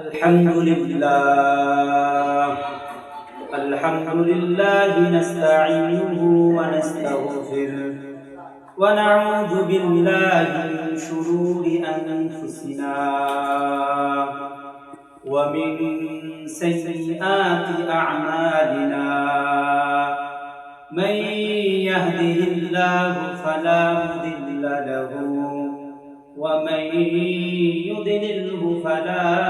الحمد لله. الحمد لله نستعينه ونستغفره ونعوذ بالله من شرور أنفسنا ومن سيئات أعمالنا. من يهده الله فلا مضل له ومن يضلله فلا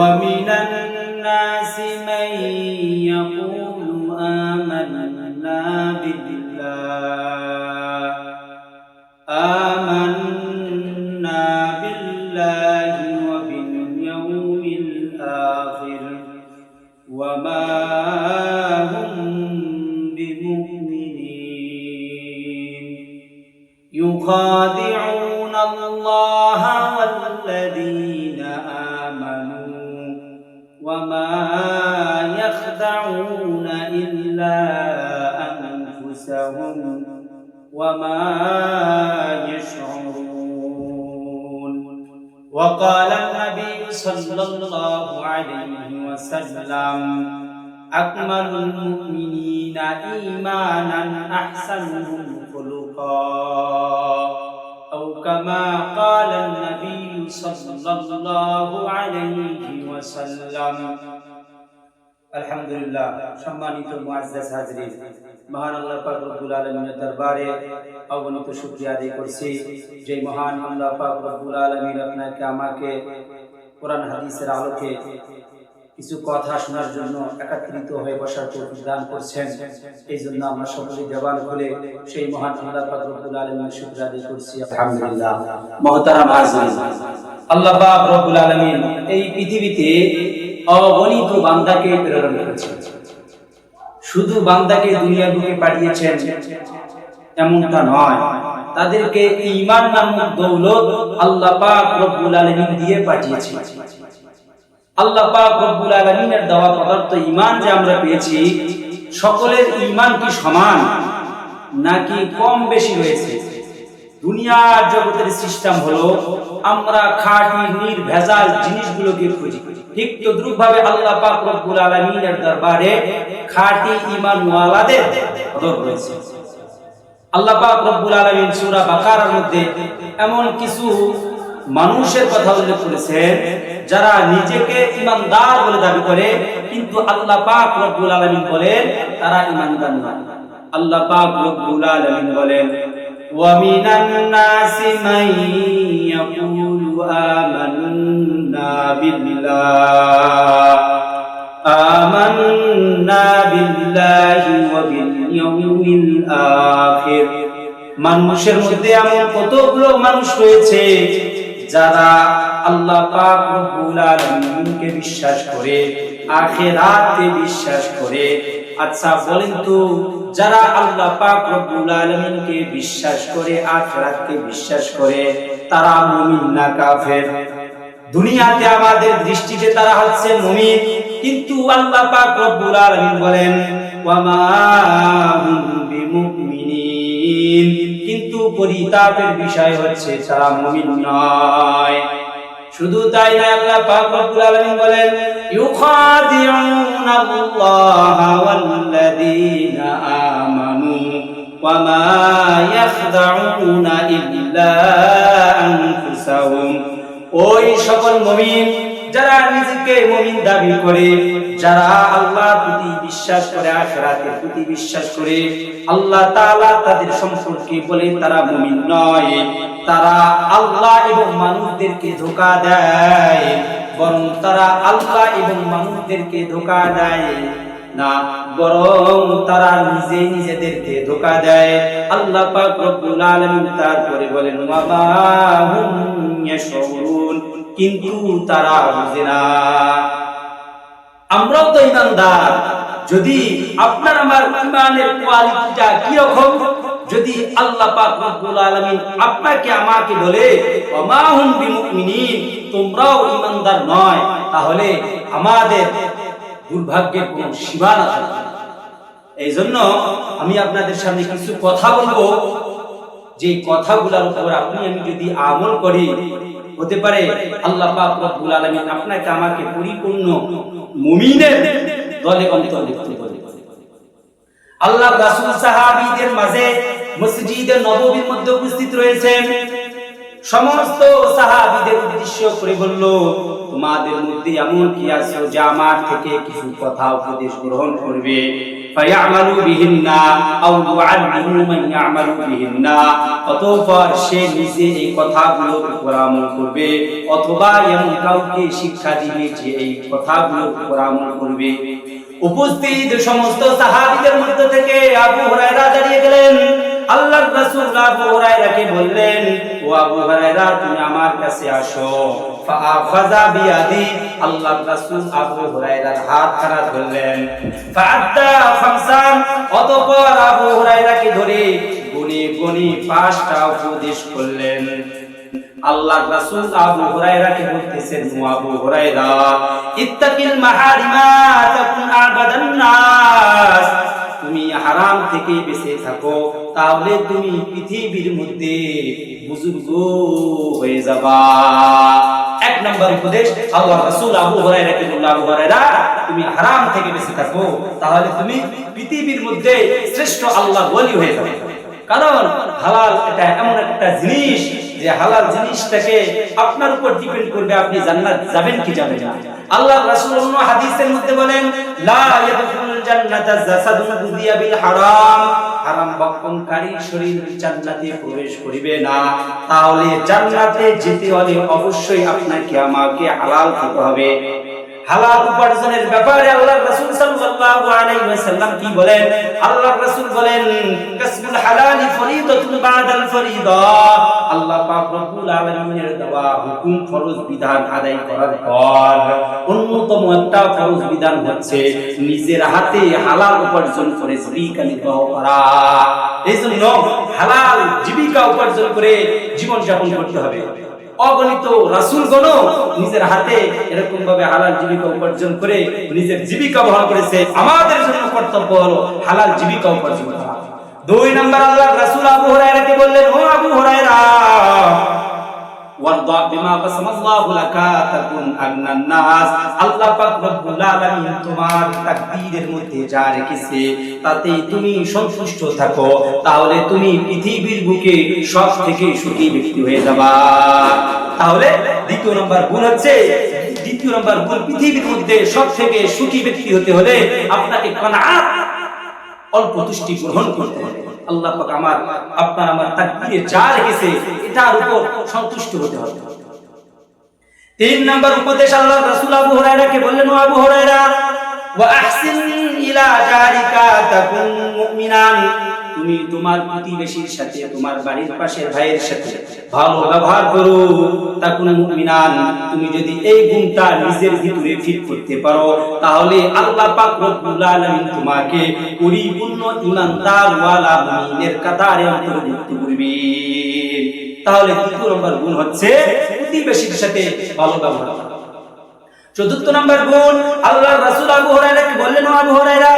ومن الناس من يقول آمنا بالله. آمنا بالله وباليوم الآخر. وما هم بمؤمنين. يخادعون يخدعون إلا أنفسهم وما يشعرون. وقال النبي صلى الله عليه وسلم أكمل المؤمنين إيمانا أحسنهم خلقا. أو كما قال النبي صلى الله عليه وسلم আলহামদুলিল্লাহ, সম্মানিত মহান দরবারে আদায় করছি। যে মহান আপনাকে, আমাকে কোরআন হাদিসের আলোকে কিছু কথা শোনার জন্য একত্রিত হয়ে বসার তৌফিক করছেন। এই জন্য আমরা সকলে দেওয়াল খুলে সেই মহান আল্লাহ পাক রব্বুল শুকরিয়া আদায় করছি। আলহামদুলিল্লাহ। মহতারাম আল্লাহ পাক রব্বুল এই পৃথিবীতে অগণিত বান্দাকে প্রেরণ করেছেন শুধু বান্দাকে দুনিয়া বুকে পাঠিয়েছেন এমনটা নয়, তাদেরকে ঈমান নামক দৌলত আল্লাহ পাক রব্বুল আলামিন দিয়ে পাঠিয়েছেন আল্লাহ পাক রব্বুল আলামিনের দেওয়া পদার্থ ঈমান যে আমরা পেয়েছি, সকলের ঈমান কি সমান, নাকি কম বেশি রয়েছে দুনিয়ার জগতের সিস্টেম হলো, আমরা খাঁটি, নির্ভেজাল জিনিসগুলোকে খুঁজি। ঠিক তদ্রুপ ভাবে আল্লাহ পাক রব্বুল দরবারে খাঁটি ঈমান ওয়ালাদের কদর রয়েছে। আল্লাহ পাক রব্বুল মধ্যে এমন কিছু মানুষের কথা উল্লেখ করেছেন, যারা নিজেকে ইমানদার বলে দাবি করে, কিন্তু আল্লাহ পাক রব্বুল বলেন, তারা ইমানদার নয়। আল্লাহ পাক রব্বুল আলামিন বলেন ومن الناس من يقول آمنا بالله آمنا بالله وباليوم الآخر মানুষের মধ্যে এমন কতগুলো মানুষ রয়েছে যারা আল্লাহ পাক রব্বুল আলামিনকে বিশ্বাস করে আখিরাতে বিশ্বাস করে আচ্ছা বলেন তো, যারা আল্লাহ পাক রব্বুল আলামিনকে বিশ্বাস করে, আখিরাতকে বিশ্বাস করে, তারা মুমিন না কাফের? দুনিয়াতে আমাদের দৃষ্টিতে তারা হচ্ছে মুমিন, কিন্তু আল্লাহ পাক রব্বুল আলামিন বলেন, ওয়ামা হুম বিমুমিনিন। কিন্তু পরিতাপের বিষয় হচ্ছে, তারা মুমিন নয়। শুধু তাই না আল্লাহ পাক রব্বুল আলামিন বলেন, ইউখাদিউনা আল্লাহ ওয়াল্লাযীনা আমানু ওয়ামা ইয়াখদাউনা ইল্লা আনফুসাহুম। ওই সকল মুমিন, যারা নিজেকে মুমিন দাবি করে, যারা আল্লাহর প্রতি বিশ্বাস করে, আখিরাতের প্রতি বিশ্বাস করে, আল্লাহ তাআলা তাদের সম্পর্কে বলে তারা মুমিন নয়। তারা আল্লাহ এবং মানুষদেরকে ধোঁকা দেয়, বরং তারা আল্লাহ এবং মানুষদেরকে ধোঁকা দেয় না, বরং তারা নিজে নিজেদেরকে ধোঁকা দেয়। আল্লাহ পাক রব্বুল আলামিন তারপরে বলেন ওয়া মা হুম ইয়াশউরুন কিন্তু তারা বুঝে না। আমরাও তো ইমানদার। যদি আপনার আমার ইমানের কোয়ালিটিটা কি রকম যদি আল্লাহ পাক রব্বুল আলামিন আপনাকে আমাকে বলে, ওমা হুম বিমুমিনিন, তোমরাও ইমানদার নয়, তাহলে আমাদের দুর্ভাগ্যের কোনো থাকবে না। এই জন্য আমি আপনাদের সামনে কিছু কথা বলব যে কথাগুলোর উপর আপনি, আমি যদি আমল করি, হতে পারে আল্লাহ পাক রব্বুল আলামিন আপনাকে আমাকে পরিপূর্ণ মুমিনের দলে অন্তর্ভুক্ত করে আল্লাহ রাসূল সাহাবীদের মাঝে মসজিদে নববীর মধ্যে উপস্থিত রয়েছেন। সমস্ত সাহাবীদের উদ্দেশ্য করে বলল, তোমাদের মধ্যে এমন কি আছে যে আমার থেকে কিছু কথা উপদেশ গ্রহণ করবে? সে নিজে এই কথাগুলোর উপর আমল করবে, অথবা এমন কাউকে শিক্ষা দিবে যে এই কথাগুলোর উপর আমল করবে। উপস্থিত সমস্ত সাহাবীদের মধ্য থেকে আবু হুরায়রা দাঁড়িয়ে গেলেন। আল্লাহর রাসূল আবু হুরায়রাকে বললেন, ও আবু হুরায়রা, তুমি আমার কাছে আসো। ফাআখাযা বিয়াদি, আল্লাহর রাসূল আবু হুরায়রার ধরলেন। অতঃপর আবু হুরায়রাকে ধরে গুনি গুনি পাঁচটা উপদেশ করলেন। আল্লাহ রাসূল আবু হুরায়রাকে বলতেছেন, ও আবু হুরায়রা, ইত্তাকিল মাহারিমা তাকুন আবাদান নাস। তুমি হারাম থেকে বেঁচে থাকো, তাহলে তুমি পৃথিবীর মধ্যে বুজুর্গ হয়ে যাবা। এক নম্বর উপদেশ আল্লাহ রাসূল আবু হুরায়রাকে বলল আবু হুরায়রা তুমি হারাম থেকে বেঁচে থাকো, তাহলে তুমি পৃথিবীর মধ্যে শ্রেষ্ঠ আল্লাহ বলি হয়ে যাবে। কারণ হালাল এটা এমন একটা জিনিস যে হালাল জিনিসটাকে আপনার উপর ডিপেন্ড করবে, আপনি জান্নাত যাবেন কি যাবেন না। আল্লাহ রাসূল অন্য হাদিসের মধ্যে বলেন, লা ইয়াদখুলুল জান্নাতা জাসাদুন গুদিয়া বিল হারাম। হারাম বক্ষণকারী শরীর জান্নাতে প্রবেশ করিবে না। তাহলে জান্নাতে যেতে হলে অবশ্যই আপনাকে আমাকে হালাল খেতে হবে। হালাল উপার্জনের ব্যাপারে আল্লাহর রাসূল সাল্লাল্লাহু আলাইহি ওয়াসাল্লাম কি বলেন? আল্লাহর রাসূল বলেন, কাসবুল হালালি ফরিদাতুন বাদাল ফরিদা। আল্লাহ পাক রব্বুল আলামিনের দেওয়া হুকুম ফরজ বিধান আদায় করার পর অন্যতম একটা ফরজ বিধান হচ্ছে নিজের হাতে হালাল উপার্জন করে জীবিকা করা। এই জন্য হালাল জীবিকা উপার্জন করে জীবন যাপন করতে হবে। অগণিত রাসূলগণ নিজের হাতে এরকম ভাবে হালাল জীবিকা উপার্জন করে নিজের জীবিকা বহন করেছে। আমাদের জন্য কর্তব্য হলো হালাল জীবিকা উপার্জন করা। দুই নম্বর আল্লাহ রাসুল আবু হরাইরাকে বললেন, ও আবু হুরায়রা তাহলে তুমি পৃথিবীর বুকে সব থেকে সুখী ব্যক্তি হয়ে যাবা। তাহলে দ্বিতীয় নম্বর গুণ হচ্ছে, দ্বিতীয় নম্বর গুণ পৃথিবীর মধ্যে সব থেকে সুখী ব্যক্তি হতে হলে আপনাকে অল্প তুষ্টি গ্রহণ করতে হবে। আল্লাহ পাক আমার, আপনার আমার তাকদিরে যা রেখেছে এটার উপর সন্তুষ্ট হতে হবে। তিন নাম্বার উপদেশ আল্লাহ রাসূল আবু হুরায়রাকে বললেন, ও আবু হুরায়রা, ওয়া আহসিন ইলা জারিকা তাকুন মুমিনান। তুমি তোমার প্রতিবেশীর সাথে, তোমার বাড়ির পাশের ভাইয়ের সাথে ভালো ব্যবহার করো। তাকুন মুমিনান, তুমি যদি এই গুণটা নিজের ভিতরে ফিট করতে পারো, তাহলে আল্লাহ পাক রব্বুল আলামিন তোমাকে পরিপূর্ণ ঈমানদার ওয়ালা মুমিনের কাতারে অন্তর্ভুক্ত করবে তাহলে দ্বিতীয় নম্বর গুণ হচ্ছে প্রতিবেশীর সাথে ভালো ব্যবহার চতুর্থ নম্বর গুণ আল্লাহ রাসূল আবু হুরায়রাকে বললেন আবু হুরায়রা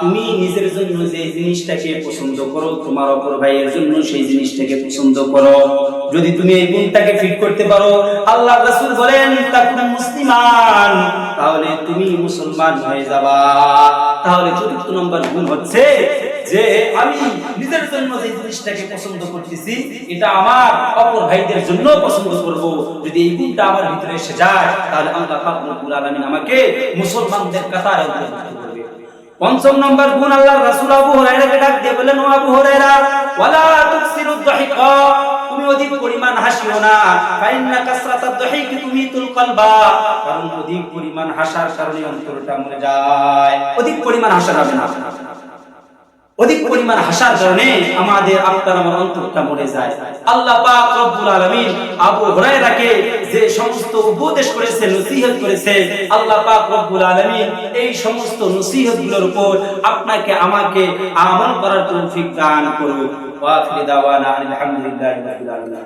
তুমি নিজের জন্য যে জিনিসটাকে পছন্দ করো, তোমার অপর ভাইয়ের জন্য সেই জিনিসটাকে পছন্দ করো। যদি তুমি এই গুণটাকে ফিট করতে পারো, আল্লাহ রাসূল বলেন, তাকুন মুসলিমান। তাহলে তুমি মুসলমান হয়ে যাবা। তাহলে চতুর্থ নম্বর গুণ হচ্ছে যে আমি নিজের জন্য যে জিনিসটাকে পছন্দ করতেছি, এটা আমার অপর ভাইদের জন্য পছন্দ করব। যদি এই গুণটা আমার ভিতরে এসে যায়, তাহলে আল্লাহ আমাকে মুসলমানদের কাতারে অন্তর্ভুক্ত করবে। পঞ্চম নম্বর গুণ আল্লাহর রাসূল আবু হুরায়রাকে ডাক দিয়ে বললেন, ও আবু হুরায়রা, ওয়ালা তুকসিরু দহিকা, তুমি অধিক পরিমাণ হাসিও না, ফাইন্না কাসরাতাদ তুমি তুল কলবা, কারণ অধিক পরিমাণ হাসার কারণে অন্তরটা মরে যায়, অধিক পরিমাণ হাসার যাবে না। অধিক পরিমাণ হাসার কারণে আমাদের আপনার আমার অন্তরটা মরে যায়। আল্লাহ পাক রব্বুল আলামিন আবু হুরায়রাকে যে সমস্ত উপদেশ করেছে নসিহত করেছে আল্লাহ পাক রব্বুল আলামিন এই সমস্ত নসিহতগুলোর উপর আপনাকে, আমাকে আমল করার তৌফিক দান করুন। ওয়া আখিরি দাওয়ানা আলহামদুলিল্লাহি রাব্বিল আলামিন।